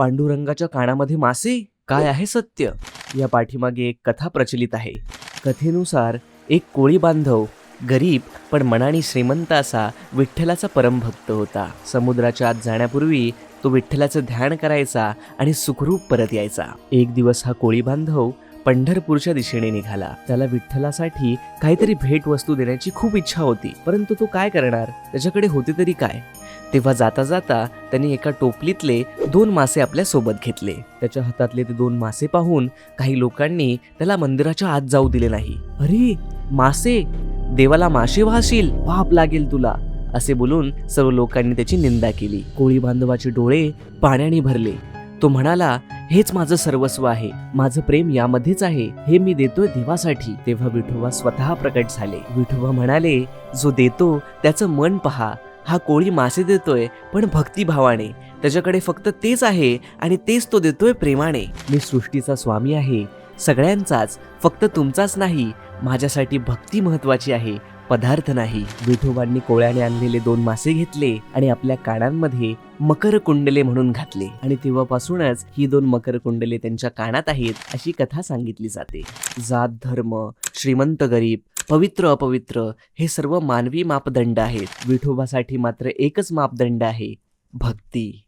पांडुरंगाच्या कानामध्ये मासे? काय आहे सत्य? या पाठीमागे एक कथा प्रचलित आहे. कथेनुसार एक कोळी बांधव गरीब पण मनाने श्रीमंत असा विठ्ठलाचा परमभक्त होता. समुद्राच्या आत जाण्यापूर्वी तो विठ्ठलाचं ध्यान करायचा आणि सुखरूप परत यायचा. एक दिवस हा कोळी बांधव पंढरपूरच्या दिशेने निघाला. त्याला विठ्ठलासाठी काहीतरी भेट वस्तू देण्याची खूप इच्छा होती. परंतु तो काय करणार? त्याच्याकडे होते तरी काय? तेव्हा जाता जाता त्यांनी एका टोपलीतले दोन मासे आपल्यासोबत घेतले. त्याच्या हातातले ते दोन मासे पाहून काही लोकांनी त्याला मंदिराच्या आत जाऊ दिले नाही. अरे मासे देवाला मासे वाहशील पाप लागेल तुला असे बोलून सर्व लोकांनी त्याची निंदा केली. कोळी बांधवाचे डोळे पाण्याने भरले. तो म्हणाला हेच माझं सर्वस्व आहे. माझं प्रेम यामध्येच आहे. हे मी देतोय देवासाठी. तेव्हा विठोबा स्वतः प्रकट झाले. विठोबा म्हणाले जो देतो त्याचं मन पहा. हा कोळी मासे देतोय पण भक्तिभावाने त्याच्याकडे फक्त तेच आहे आणि तेच तो देतोय प्रेमाने. मी सृष्टीचा स्वामी आहे. सगळ्यांचाच फक्त तुमचाच नाही. माझ्यासाठी भक्ती महत्वाची आहे. पदार्थ नाही. विठोबांनी कोळ्याने आणलेले दोन मासे घेतले आणि आपल्या कानांमध्ये मकर कुंडले म्हणून घातले. आणि तेव्हापासूनच ही दोन मकर कुंडले त्यांच्या कानात आहेत अशी कथा सांगितली जाते. जात धर्म श्रीमंत गरीब पवित्र अपवित्र हे सर्व मानवी मापदंड आहेत. विठोबासाठी मात्र एकच मापदंड आहे भक्ती.